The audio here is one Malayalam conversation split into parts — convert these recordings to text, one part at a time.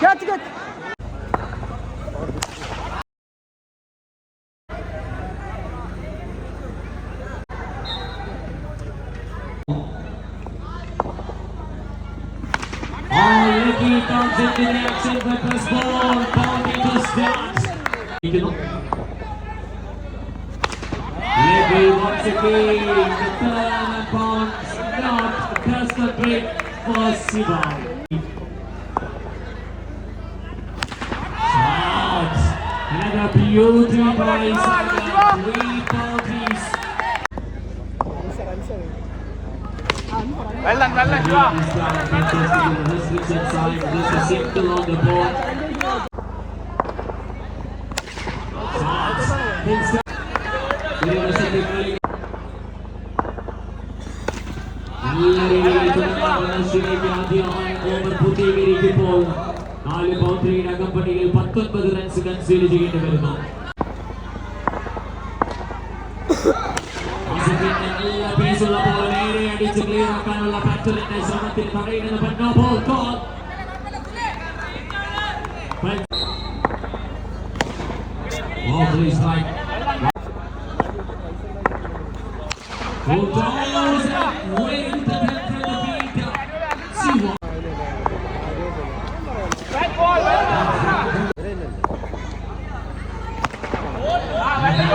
Geç geç. Ricky comes into action with this ball, pounding to Scott. Ricky once again, the turn and ball possible. And a beauty by Well done, well done, you are. A on the board. തുടർന്ന് ആദ്യമായി ഓവർ പൂർത്തീകരിക്കുമ്പോൾ നാല് ബൗണ്ടറിയുടെ അകമ്പടിയിൽ പത്തൊൻപത് റൺസ് കൺസീൽ ചെയ്യേണ്ടി വരുന്നു. നല്ല പേസുള്ള ബോൾ നേരെ അടിച്ച് ക്ലിയർ ആക്കാനുള്ള ബാറ്ററിന്റെ ശ്രമത്തിൽ പറയുന്നത് പന്നോ ball. Who goes up with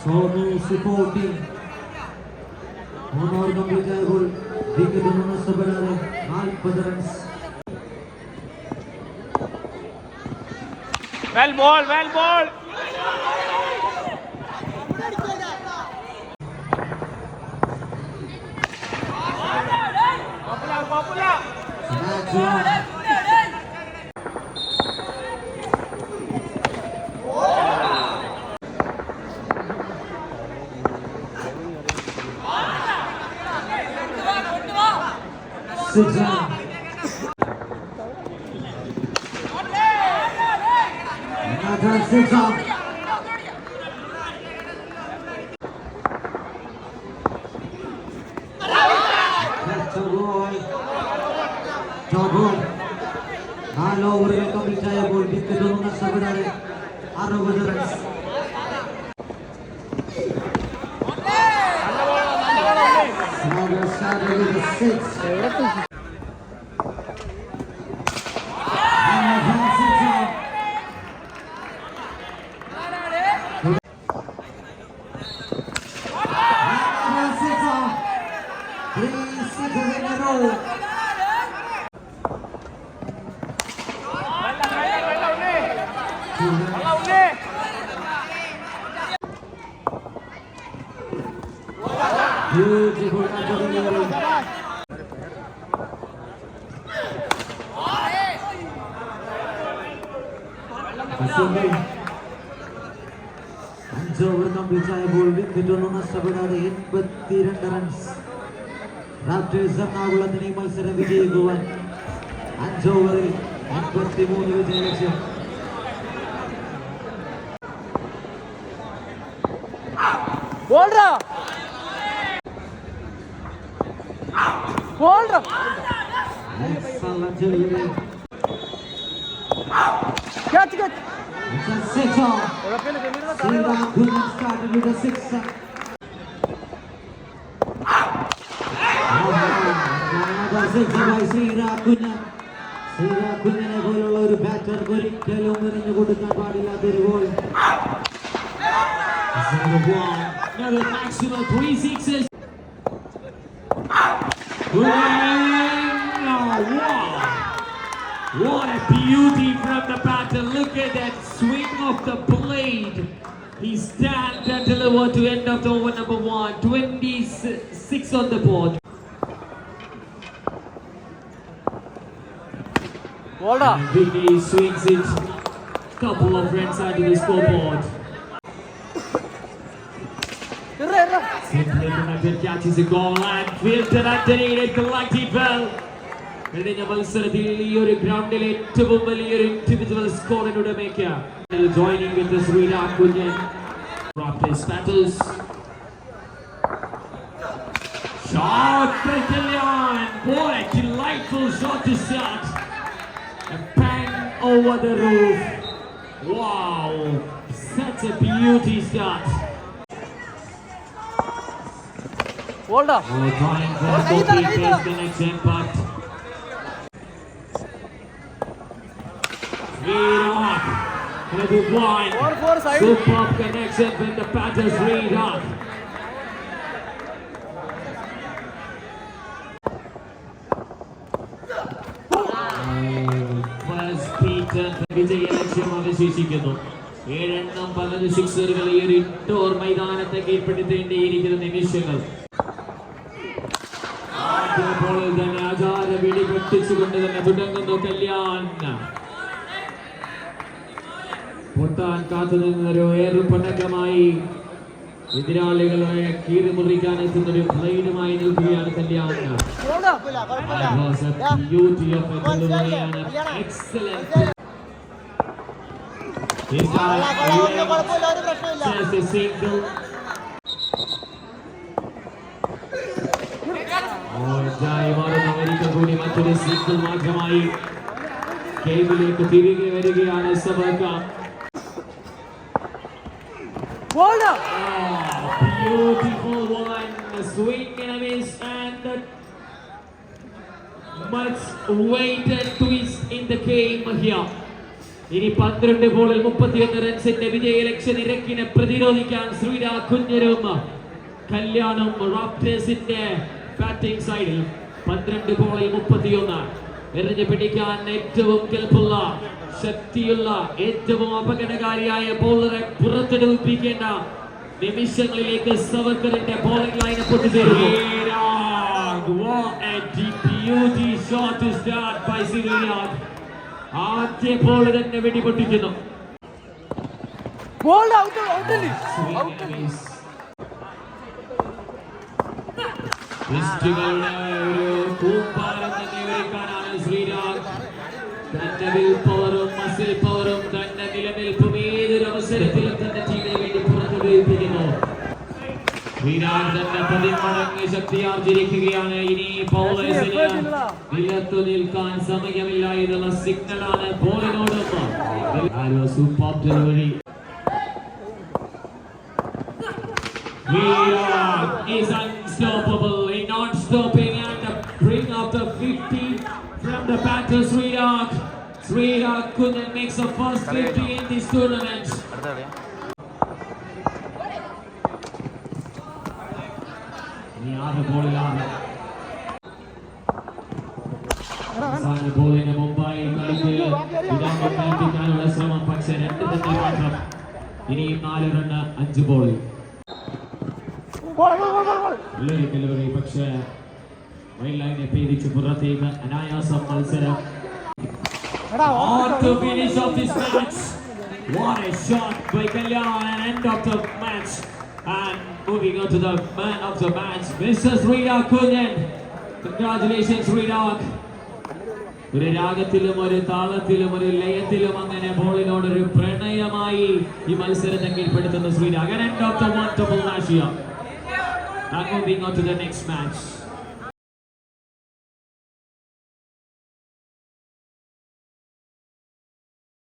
Sonu supporting होणार गंभीरचा गोल विकेट म्हणून सबळाले हाल पदरन्स well ball well ball Suzanne. Another six off. Ball ನಾಲ್ ಓವರ್ಗೆ ಕಂಪ್ಲೀಟ್ ಬೋಲ್ ಬಿತ್ತಿದ್ದವನ್ನ ಸಬಿಡಾರೆ ಆರು over runs Sagar Sagar with a six. Beautiful അഞ്ച് ഓവർ കംപ്ലീറ്റ് ആയപ്പോൾ വിക്കറ്റ് നഷ്ടപ്പെടാതെ എൺപത്തിരണ്ട് റൺസ് റാപ്റ്റേഴ്സ് എറണാകുളത്തിന് ഈ മത്സരം വിജയിക്കുവാൻ അഞ്ച് ഓവറിൽ എൺപത്തി മൂന്ന് വിജയ ലക്ഷ്യം Boulder. Sriram Gunnar. ശ്രീരാ കുഞ്ഞിനെ പോലുള്ള ഒരു ബാറ്റർക്ക് ഒരിക്കലും എറിഞ്ഞു കൊടുക്കാൻ പാടില്ലാത്തൊരു ball Another one. Another maximum three sixes. Wow, wow. What a beauty from the batter. Look at that swing of the blade. He stands and delivered to end of the over number one. 26 on the board. Walda. Vinny swings it. Couple of runs of the scoreboard. ഇറ ഇറ Simply United catches a goal and filtered underneath it collected well. കഴിഞ്ഞ മത്സരത്തിൽ ഈ ഒരു ഗ്രൗണ്ടിലെ ഏറ്റവും വലിയൊരു individual സ്കോറിലൂടെ മേക്കുക joining with Sreeram Kunjan Raptors batters. Shot by Kalyan. What a delightful shot to shot. A bang over the roof. Wow. Such a beauty shot. Four side Superb connection with the batters Virat. First Peter വിജയ ലക്ഷ്യം അവശേഷിക്കുന്നു ഏഴെണ്ണം പതിനൊന്ന് സിക്സറുകൾ ഈ ഒരു ഇൻഡോർ മൈതാനത്തെ കീഴ്പ്പെടുത്തേണ്ടിയിരിക്കുന്ന നിമിഷങ്ങൾ ബോളിൽ തന്നെ ആചാര വിളി പൊട്ടിച്ചുകൊണ്ട് തന്നെ തുടങ്ങുന്നു കല്യാൺ പൊട്ടാൻ കാത്തു നിന്നൊരു ഏറുപടക്കമായി എതിരാളികളെ കീറി മുറിക്കാൻ എത്തുന്ന ഒരു ബ്ലേഡുമായി നിൽക്കുകയാണ് കല്യാൺ ബോൾഡാ മറ്റൊരു സിംഗിൾ മാത്രമായി ഗെയിമിലേക്ക് തിരികെ വരികയാണ് സബർക്ക beautiful one. Swing and a miss and the much awaited twist in the game here. ഇനി പന്ത്രണ്ട് ബോളിൽ മുപ്പത്തിയൊന്ന് റൺസിന്റെ വിജയ ലക്ഷ്യ നിരക്കിനെ പ്രതിരോധിക്കാൻ ശ്രീരാ കുഞ്ഞരും കല്യാണം റാപ്റ്റേഴ്സിന്റെ ബാറ്റിംഗ് സൈഡിൽ പന്ത്രണ്ട് ബോളിൽ മുപ്പത്തിയൊന്ന് എറിഞ്ഞു പിടിക്കാൻ ഏറ്റവും കെൽപ്പുള്ള ശക്തിയുള്ള ഏറ്റവും അപകടകാരിയായ ബോളറെ പുറത്തെടുപ്പിക്കേണ്ട നിമിഷങ്ങളിലേക്ക് സവർക്കറിന്റെ ബോളിംഗ് ലൈനെ പൊട്ടിച്ചേരുന്നു. ആദ്യ ബോൾ തന്നെ വെടിപൊട്ടിക്കുന്നു. ബോൾഡ് ഔട്ട് ഔട്ട് ഔട്ട് ലിസ്റ്റുകളുടെ ഒരു കൂമ്പാരം തന്നെ ഒരുക്കാനാണ് ശ്രീരാഗ്. തന്റെ വിൽ പവറും മസിൽ പവറും തന്റെ നിലനിൽപ്പും ഏതൊരു അവസരത്തിലും തന്റെ ടീമിന് വേണ്ടി പുറത്തുപയോഗിക്കുന്നു ശ്രീരാഗ് തന്റെ പതിമടങ്ങ് ശക്തിയാർജിരിക്കുകയാണ് ഇനി ബൗളേഴ്സിന് നിലത്തു നിൽക്കാൻ സമയമില്ല എന്നുള്ള സിഗ്നലാണ് ബോളിനോടൊപ്പം. Super delivery Virat is unstoppable, from the batter Srirak. Srirak couldn't make the first 50 in this tournament. ഇനി ആറ് ബോളിലാണ് അവസാന ബോളിന് മുമ്പായി കളിക്ക് വിരാമം കൽപ്പിക്കാനുള്ള ശ്രമം. പക്ഷെ രണ്ട് തന്നെ മാത്രം. ഇനിയും നാല് റണ്ണ് അഞ്ച് ബോളിൽ പക്ഷേ വൈഡ് ലൈനെ ഭേദിച്ച് പുറത്തേക്ക് അനായാസം മത്സരം എടാ On to finish off this match. What a shot by Kalyan and end of the match. And moving on to the man of the match, Mr. Srirak Kunyan. Congratulations, Srirak. ഒരു രാഗത്തിലും ഒരു താളത്തിലും ഒരു ലയത്തിലും അങ്ങനെ ബോളിനോടൊരു പ്രണയമായി ഈ മത്സരത്തെ കീഴ്പ്പെടുത്തുന്ന Sreerag And end of the one double Nashia. And moving on to the next match.